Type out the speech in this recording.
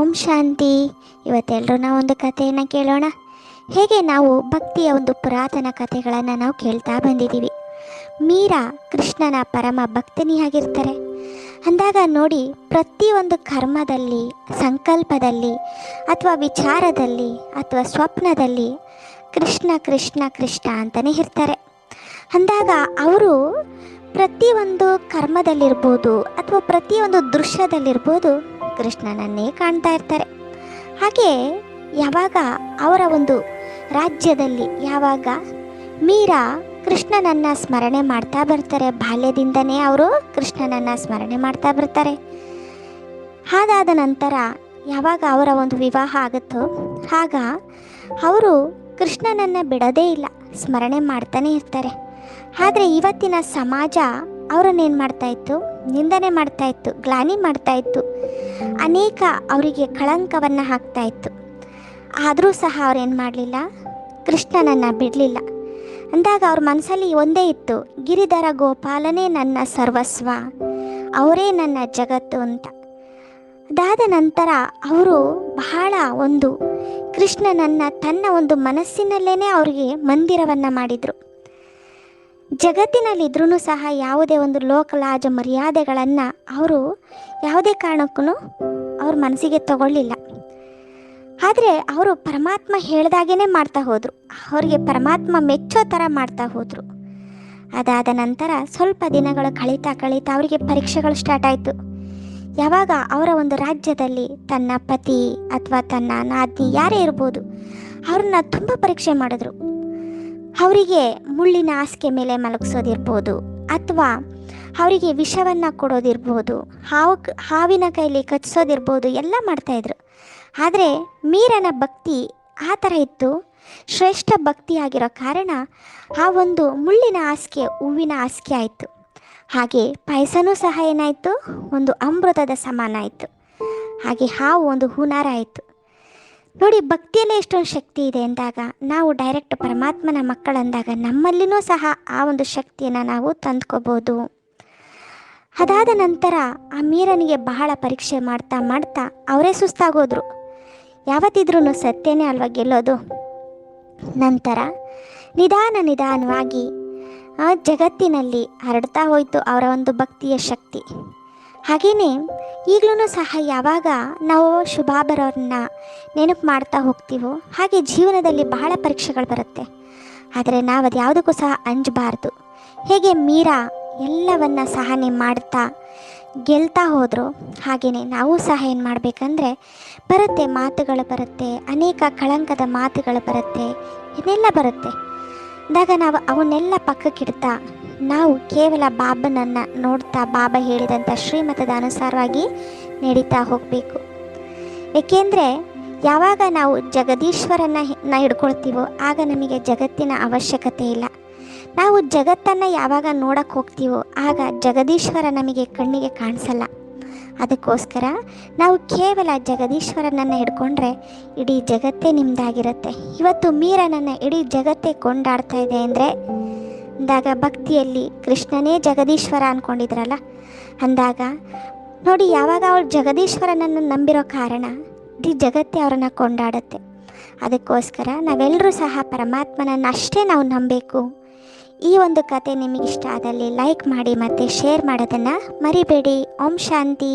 ಓಂ ಶಾಂತಿ. ಇವತ್ತೆಲ್ಲರೂ ನಾವು ಒಂದು ಕಥೆಯನ್ನು ಕೇಳೋಣ. ಹೇಗೆ ನಾವು ಭಕ್ತಿಯ ಒಂದು ಪುರಾತನ ಕಥೆಗಳನ್ನು ನಾವು ಕೇಳ್ತಾ ಬಂದಿದ್ದೀವಿ. ಮೀರಾ ಕೃಷ್ಣನ ಪರಮ ಭಕ್ತನಿಯಾಗಿರ್ತಾರೆ ಅಂದಾಗ ನೋಡಿ ಪ್ರತಿಯೊಂದು ಕರ್ಮದಲ್ಲಿ, ಸಂಕಲ್ಪದಲ್ಲಿ ಅಥವಾ ವಿಚಾರದಲ್ಲಿ ಅಥವಾ ಸ್ವಪ್ನದಲ್ಲಿ ಕೃಷ್ಣ ಕೃಷ್ಣ ಕೃಷ್ಣ ಅಂತಲೇ ಇರ್ತಾರೆ. ಅಂದಾಗ ಅವರು ಪ್ರತಿಯೊಂದು ಕರ್ಮದಲ್ಲಿರ್ಬೋದು ಅಥವಾ ಪ್ರತಿಯೊಂದು ದೃಶ್ಯದಲ್ಲಿರ್ಬೋದು ಕೃಷ್ಣನನ್ನೇ ಕಾಣ್ತಾ ಇರ್ತಾರೆ. ಹಾಗೆ ಯಾವಾಗ ಅವರ ಒಂದು ರಾಜ್ಯದಲ್ಲಿ ಯಾವಾಗ ಮೀರಾ ಕೃಷ್ಣನನ್ನು ಸ್ಮರಣೆ ಮಾಡ್ತಾ ಬರ್ತಾರೆ, ಬಾಲ್ಯದಿಂದನೇ ಅವರು ಕೃಷ್ಣನನ್ನು ಸ್ಮರಣೆ ಮಾಡ್ತಾ ಬರ್ತಾರೆ. ಹಾಗಾದ ನಂತರ ಯಾವಾಗ ಅವರ ಒಂದು ವಿವಾಹ ಆಗುತ್ತೋ, ಆಗ ಅವರು ಕೃಷ್ಣನನ್ನು ಬಿಡೋದೇ ಇಲ್ಲ, ಸ್ಮರಣೆ ಮಾಡ್ತಾನೆ ಇರ್ತಾರೆ. ಆದರೆ ಇವತ್ತಿನ ಸಮಾಜ ಅವರನ್ನೇನು ಮಾಡ್ತಾ ಇತ್ತು ನಿಂದನೆ ಮಾಡ್ತಾ ಇತ್ತು ಗ್ಲಾನಿ ಮಾಡ್ತಾ ಇತ್ತು ಅನೇಕ ಅವರಿಗೆ ಕಳಂಕವನ್ನು ಹಾಕ್ತಾ ಇತ್ತು ಆದರೂ ಸಹ ಅವ್ರೇನು ಮಾಡಲಿಲ್ಲ ಕೃಷ್ಣನನ್ನು ಬಿಡಲಿಲ್ಲ. ಅಂದಾಗ ಅವ್ರ ಮನಸ್ಸಲ್ಲಿ ಒಂದೇ ಇತ್ತು, ಗಿರಿಧರ ಗೋಪಾಲನೇ ನನ್ನ ಸರ್ವಸ್ವ, ಅವರೇ ನನ್ನ ಜಗತ್ತು ಅಂತ. ಅದಾದ ನಂತರ ಅವರು ಬಹಳ ಒಂದು ಕೃಷ್ಣನನ್ನು ತನ್ನ ಒಂದು ಮನಸ್ಸಿನಲ್ಲೇ ಅವರಿಗೆ ಮಂದಿರವನ್ನು ಮಾಡಿದರು. ಜಗತ್ತಿನಲ್ಲಿದ್ರೂ ಸಹ ಯಾವುದೇ ಒಂದು ಲೋಕಲಾಜ ಮರ್ಯಾದೆಗಳನ್ನು ಅವರು ಯಾವುದೇ ಕಾರಣಕ್ಕೂ ಅವ್ರ ಮನಸ್ಸಿಗೆ ತಗೊಳ್ಳಿಲ್ಲ. ಆದರೆ ಅವರು ಪರಮಾತ್ಮ ಹೇಳ್ದಾಗೇ ಮಾಡ್ತಾ ಹೋದರು. ಅವರಿಗೆ ಪರಮಾತ್ಮ ಮೆಚ್ಚೋ ಥರ ಮಾಡ್ತಾ ಹೋದರು. ಅದಾದ ನಂತರ ಸ್ವಲ್ಪ ದಿನಗಳು ಕಳೀತಾ ಕಳೀತಾ ಅವರಿಗೆ ಪರೀಕ್ಷೆಗಳು ಸ್ಟಾರ್ಟ್ ಆಯಿತು. ಯಾವಾಗ ಅವರ ಒಂದು ರಾಜ್ಯದಲ್ಲಿ ತನ್ನ ಪತಿ ಅಥವಾ ತನ್ನ ನಾದಿ ಯಾರೇ ಇರ್ಬೋದು, ಅವ್ರನ್ನ ತುಂಬ ಪರೀಕ್ಷೆ ಮಾಡಿದ್ರು. ಅವರಿಗೆ ಮುಳ್ಳಿನ ಹಾಸಿಗೆ ಮೇಲೆ ಮಲಗಿಸೋದಿರ್ಬೋದು ಅಥವಾ ಅವರಿಗೆ ವಿಷವನ್ನು ಕೊಡೋದಿರ್ಬೋದು, ಹಾವು ಹಾವಿನ ಕೈಲಿ ಕಚ್ಚಿಸೋದಿರ್ಬೋದು, ಎಲ್ಲ ಮಾಡ್ತಾಯಿದ್ರು ಆದರೆ ಮೀರನ ಭಕ್ತಿ ಆ ಥರ ಇತ್ತು. ಶ್ರೇಷ್ಠ ಭಕ್ತಿಯಾಗಿರೋ ಕಾರಣ ಆ ಒಂದು ಮುಳ್ಳಿನ ಹಾಸಿಗೆ, ಹೂವಿನ ಹಾಸಿಗೆ ಆಯಿತು. ಹಾಗೆ ಪಾಯಸನೂ ಸಹ ಏನಾಯಿತು? ಒಂದು ಅಮೃತದ ಸಮಾನ ಆಯಿತು. ಹಾಗೆ ಹಾವು ಒಂದು ಹೂನಾರ ಆಯಿತು. ನೋಡಿ, ಭಕ್ತಿಯಲ್ಲೇ ಎಷ್ಟೊಂದು ಶಕ್ತಿ ಇದೆ ಅಂದಾಗ, ನಾವು ಡೈರೆಕ್ಟ್ ಪರಮಾತ್ಮನ ಮಕ್ಕಳಂದಾಗ ನಮ್ಮಲ್ಲಿನೂ ಸಹ ಆ ಒಂದು ಶಕ್ತಿಯನ್ನು ನಾವು ತಂದ್ಕೋಬೋದು. ಅದಾದ ನಂತರ ಆ ಮೀರನಿಗೆ ಬಹಳ ಪರೀಕ್ಷೆ ಮಾಡ್ತಾ ಮಾಡ್ತಾ ಅವರೇ ಸುಸ್ತಾಗೋದ್ರು. ಯಾವತ್ತಿದ್ರೂ ಸತ್ಯನೇ ಅಲ್ವಾ ಗೆಲ್ಲೋದು? ನಂತರ ನಿಧಾನ ನಿಧಾನವಾಗಿ ಆ ಜಗತ್ತಿನಲ್ಲಿ ಹರಡ್ತಾ ಹೋಯಿತು ಅವರ ಒಂದು ಭಕ್ತಿಯ ಶಕ್ತಿ. ಹಾಗೆಯೇ ಈಗಲೂ ಸಹ ಯಾವಾಗ ನಾವು ಶುಭಾಬರವ್ರನ್ನ ನೆನಪು ಮಾಡ್ತಾ ಹೋಗ್ತೀವೋ ಹಾಗೆ ಜೀವನದಲ್ಲಿ ಬಹಳ ಪರೀಕ್ಷೆಗಳು ಬರುತ್ತೆ. ಆದರೆ ನಾವು ಅದು ಯಾವುದಕ್ಕೂ ಸಹ ಅಂಜಬಾರ್ದು. ಹೇಗೆ ಮೀರಾ ಎಲ್ಲವನ್ನ ಸಹನೆ ಮಾಡ್ತಾ ಗೆಲ್ತಾ ಹೋದರು ಹಾಗೆಯೇ ನಾವು ಸಹ ಏನು ಮಾಡಬೇಕಂದ್ರೆ ಬರುತ್ತೆ ಮಾತುಗಳು ಬರುತ್ತೆ, ಅನೇಕ ಕಳಂಕದ ಮಾತುಗಳು ಬರುತ್ತೆ, ಇದೆಲ್ಲ ಬರುತ್ತೆ. ಅಂದಾಗ ನಾವು ಅವನ್ನೆಲ್ಲ ಪಕ್ಕಕ್ಕಿಡ್ತಾ ನಾವು ಕೇವಲ ಬಾಬನನ್ನು ನೋಡ್ತಾ ಬಾಬಾ ಹೇಳಿದಂಥ ಶ್ರೀಮತದ ಅನುಸಾರವಾಗಿ ನಡೀತಾ ಹೋಗಬೇಕು. ಏಕೆಂದರೆ ಯಾವಾಗ ನಾವು ಜಗದೀಶ್ವರನ ನ ಹಿಡ್ಕೊಳ್ತೀವೋ ಆಗ ನಮಗೆ ಜಗತ್ತಿನ ಅವಶ್ಯಕತೆ ಇಲ್ಲ. ನಾವು ಜಗತ್ತನ್ನು ಯಾವಾಗ ನೋಡಕ್ಕೆ ಹೋಗ್ತೀವೋ ಆಗ ಜಗದೀಶ್ವರ ನಮಗೆ ಕಣ್ಣಿಗೆ ಕಾಣಿಸಲ್ಲ. ಅದಕ್ಕೋಸ್ಕರ ನಾವು ಕೇವಲ ಜಗದೀಶ್ವರನನ್ನು ಹಿಡ್ಕೊಂಡ್ರೆ ಇಡೀ ಜಗತ್ತೇ ನಿಮ್ಮದಾಗಿರುತ್ತೆ ಇವತ್ತು ಮೀರನನ್ನು ಇಡೀ ಜಗತ್ತೇ ಕೊಂಡಾಡ್ತಾ ಇದೆ ಅಂದರೆ ಅಂದಾಗ ಭಕ್ತಿಯಲ್ಲಿ ಕೃಷ್ಣನೇ ಜಗದೀಶ್ವರ ಅಂದ್ಕೊಂಡಿದ್ರಲ್ಲ ಅಂದಾಗ ನೋಡಿ ಯಾವಾಗ ಅವಳು ಜಗದೀಶ್ವರನನ್ನು ನಂಬಿರೋ ಕಾರಣ ಇಡೀ ಜಗತ್ತೇ ಅವರನ್ನು ಕೊಂಡಾಡುತ್ತೆ. ಅದಕ್ಕೋಸ್ಕರ ನಾವೆಲ್ಲರೂ ಸಹ ಪರಮಾತ್ಮನನ್ನು ಅಷ್ಟೇ ನಾವು ನಂಬಬೇಕು. ಈ ಒಂದು ಕತೆ ನಿಮಗಿಷ್ಟ ಆದಲ್ಲಿ ಲೈಕ್ ಮಾಡಿ ಮತ್ತು ಶೇರ್ ಮಾಡೋದನ್ನು ಮರಿಬೇಡಿ. ಓಂ ಶಾಂತಿ.